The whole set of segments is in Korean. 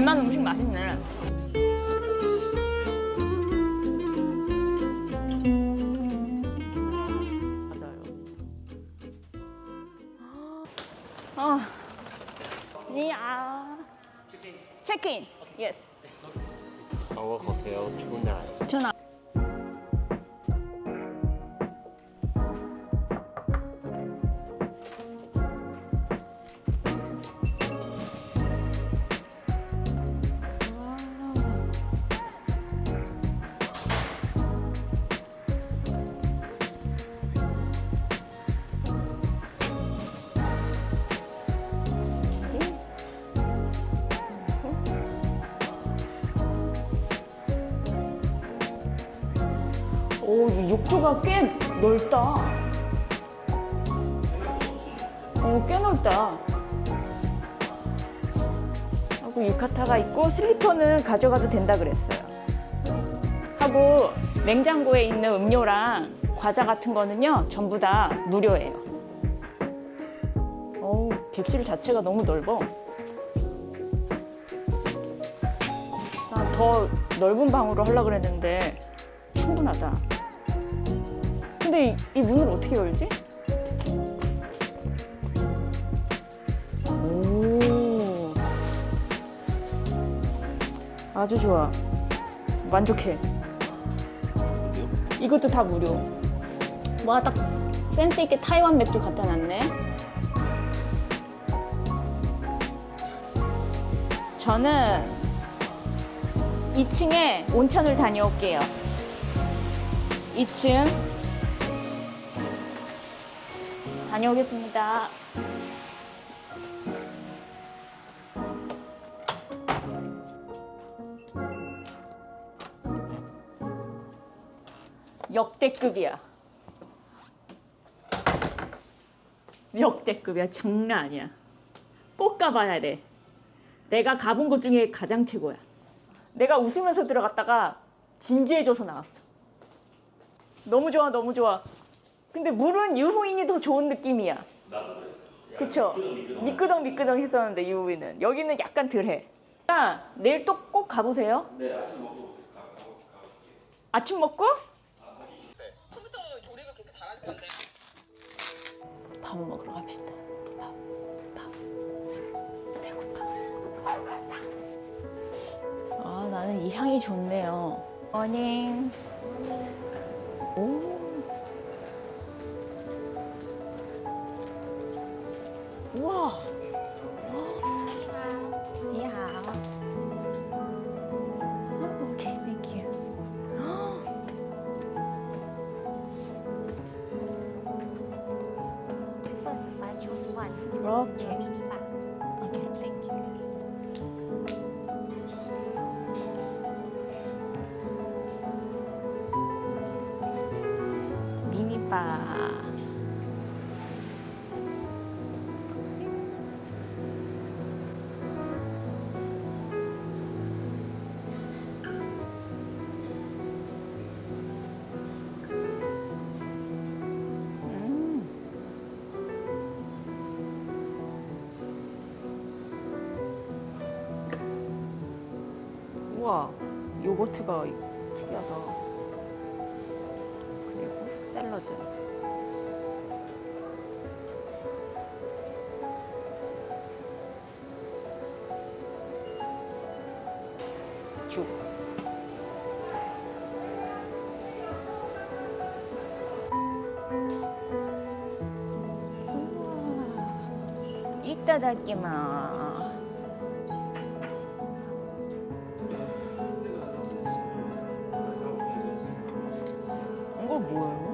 대만 음식 맛있네. 맞아요. 아, 니아. 체크인. Yes. Our hotel tonight. 전 오, 이 욕조가 꽤 넓다. 어, 꽤 넓다. 하고 유카타가 있고 슬리퍼는 가져가도 된다 그랬어요. 하고 냉장고에 있는 음료랑 과자 같은 거는요 전부 다 무료예요. 어우, 객실 자체가 너무 넓어. 나더 넓은 방으로 하려고 그랬는데 충분하다. 근데 이, 이 문을 어떻게 열지? 오. 아주 좋아. 만족해. 이것도 다 무료. 와, 딱 센스 있게 타이완 맥주 갖다 놨네. 저는 2층에 온천을 다녀올게요. 2층 다녀오겠습니다. 역대급이야. 역대급이야. 장난 아니야. 꼭 가봐야 돼. 내가 가본 곳 중에 가장 최고야. 내가 웃으면서 들어갔다가 진지해져서 나왔어. 너무 좋아, 너무 좋아. 근데 물은 유후인이 더 좋은 느낌이야. 그쵸? 미끄덩 미끄덩 했었는데 유후인은 여기는 약간 덜해. 아, 내일 또 꼭 가보세요. 네, 아침 먹고 아침 먹고 처음부터 요리를 그렇게 잘하시는데 밥 먹으러 갑시다. 밥, 밥. 배고파. 아, 나는 이 향이 좋네요. 머닝. 오. 우와. 이야. 오케이, 땡큐. First, if I choose one, 오 우와, 요거트가 특이하다. 그리고 샐러드. 죽. 우와, 이따다키마. 뭐예요?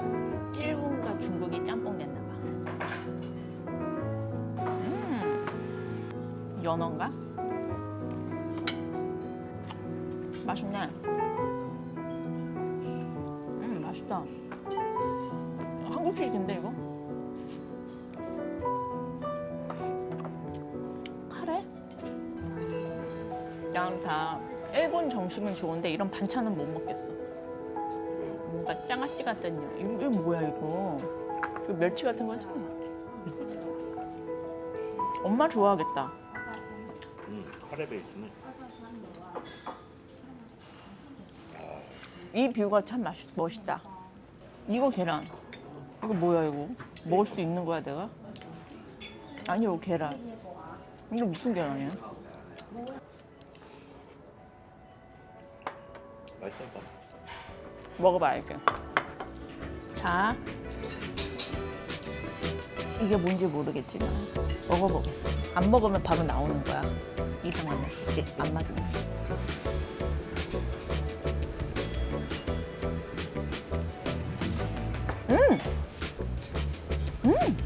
음. 일본과 중국이 짬뽕 됐나 봐. 음. 연어인가? 맛있네. 음, 맛있다. 한국식인데 이거? 양다 일본 정식은 좋은데 이런 반찬은 못 먹겠어. 뭔가 장아찌 요 이거, 이거 뭐야 이거? 이거 멸치 같은 거지? 엄마 좋아하겠다. 음, 카레 베이스네. 이 뷰가 참 맛있, 멋있다. 이거 계란. 이거 뭐야 이거? 먹을 수 있는 거야 내가? 아니 이거 계란. 이거 무슨 계란이야? 맛있다. 먹어봐 알게. 자, 이게 뭔지 모르겠지만 먹어보겠어. 안 먹으면 바로 나오는 거야. 이상하면 안 맞으면. 음, 음,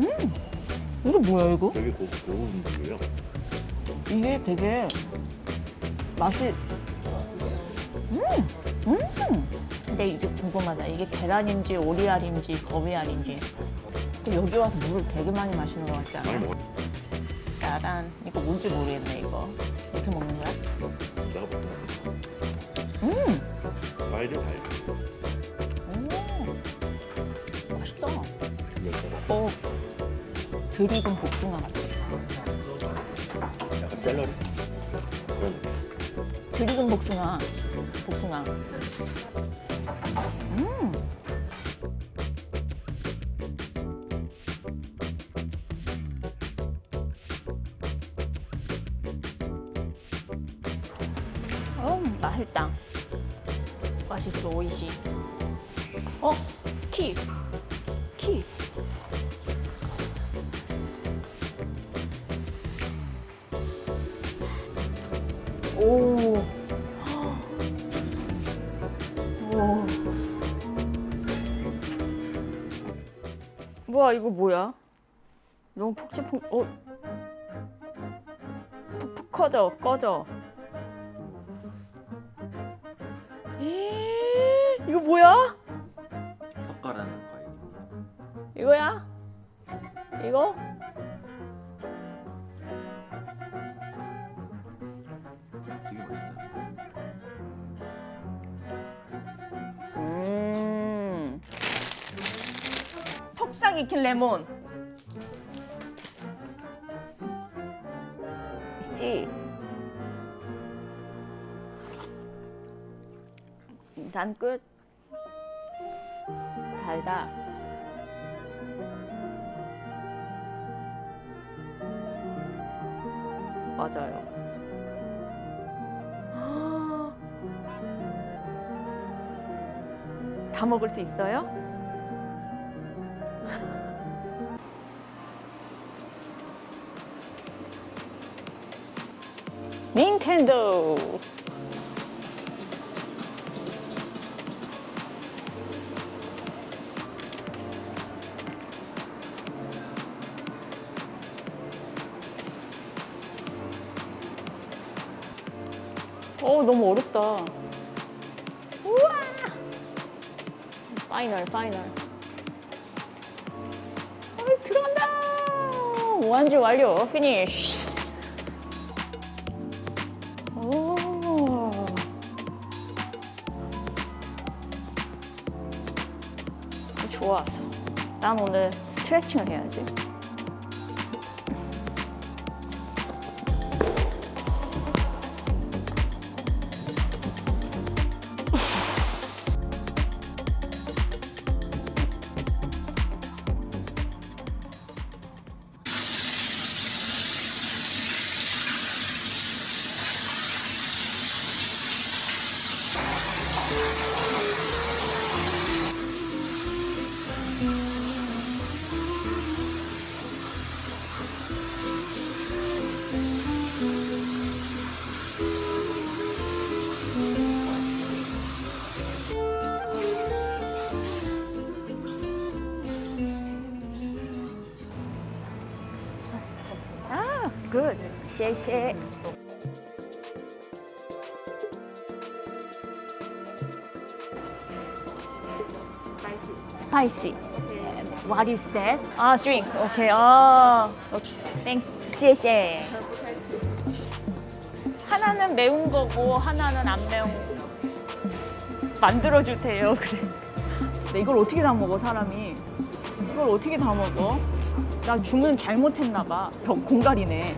음. 이거 뭐야 이거? 되게 고, 고운 분이에요. 이게 되게 맛이 음, 음. 근데 이게 궁금하다. 이게 계란인지 오리알인지 거위알인지. 근데 여기 와서 물을 되게 많이 마시는 것 같지 많이 않아? 먹어. 짜란. 이거 뭔지 모르겠네 이거. 이렇게 먹는 거야? 내가 볼 때. 음, 과일이 과일. 오, 맛있다. 몇? 어, 드리금 복숭아 같아. 약간 샐러리? 그런 드리금 복숭아, 복숭아. 음. 어, 맛있다. 맛있어, 오이시. 어, 키, 키. 오. 오. 뭐야 이거 뭐야? 너무 푹신푹 어 푹푹 커져 꺼져. 에이, 이거 뭐야? 석가라는 과일. 이거야? 이거? 톡싹 익힌 레몬. 씨. 인산 끝. 달다. 맞아요. 다 먹을 수 있어요? 닌텐도. 어 너무 어렵다. 우와! 파이널 파이널. 어, 들어간다! 완주 완료 피니쉬 난 오늘 스트레칭을 해야지 谢谢. Spicy. What is that? 아, drink. 오케이. 아, 땡. 谢谢. 하나는 매운 거고 하나는 안 매운 거. 만들어 주세요. 그래. 근데 이걸 어떻게 다 먹어 사람이? 이걸 어떻게 다 먹어? 나 주문 잘못했나 봐. 벽 공갈이네.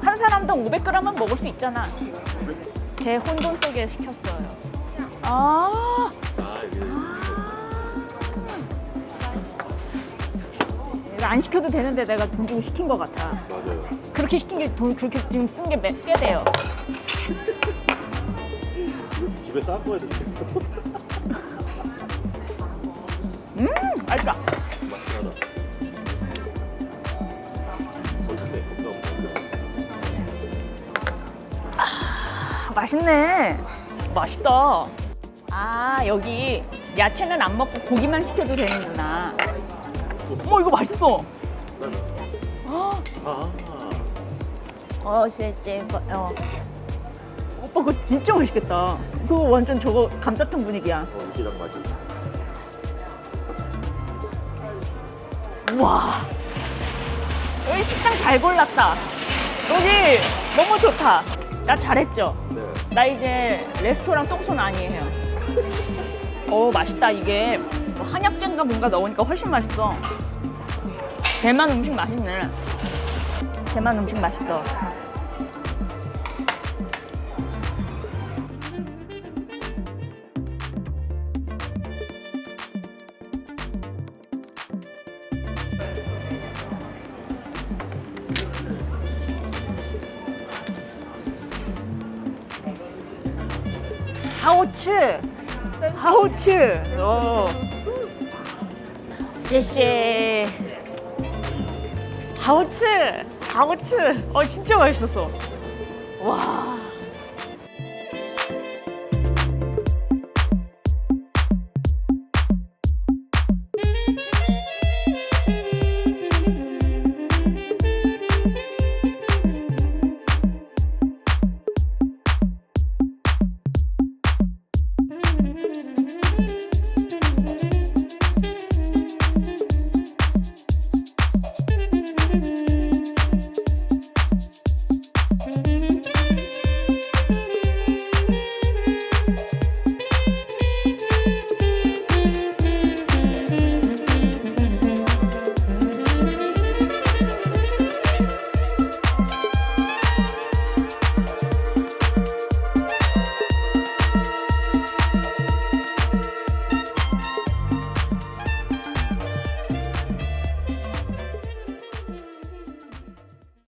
한 사람당 500g은 먹을 수 있잖아. 제 혼돈 속에 시켰어요. 아, 아 이게 안 시켜도 되는데 내가 돈 주고 시킨 것 같아. 맞아요. 그렇게 시킨 게 돈 그렇게 지금 쓴게꽤 돼요. 이거 집에 싸고 해야 되는데. 음, 맛있다. 맛있네. 맛있다. 아, 여기 야채는 안 먹고 고기만 시켜도 되는구나. 어머, 이거 맛있어. 아, 아, 어, 실제, 어. 오빠 그거 진짜 맛있겠다. 그거 완전 저거 감자탕 분위기야. 어. 우와. 여기 식당 잘 골랐다. 여기 너무 좋다. 나 잘했죠? 네. 나 이제 레스토랑 똥손 아니에요. 어 맛있다 이게 뭐 한약재인가 뭔가 넣으니까 훨씬 맛있어. 대만 음식 맛있네. 대만 음식 맛있어. 하오츠, 하오츠. 어. 谢谢. 하오츠, 하오츠. 어 진짜 맛있었어. 와.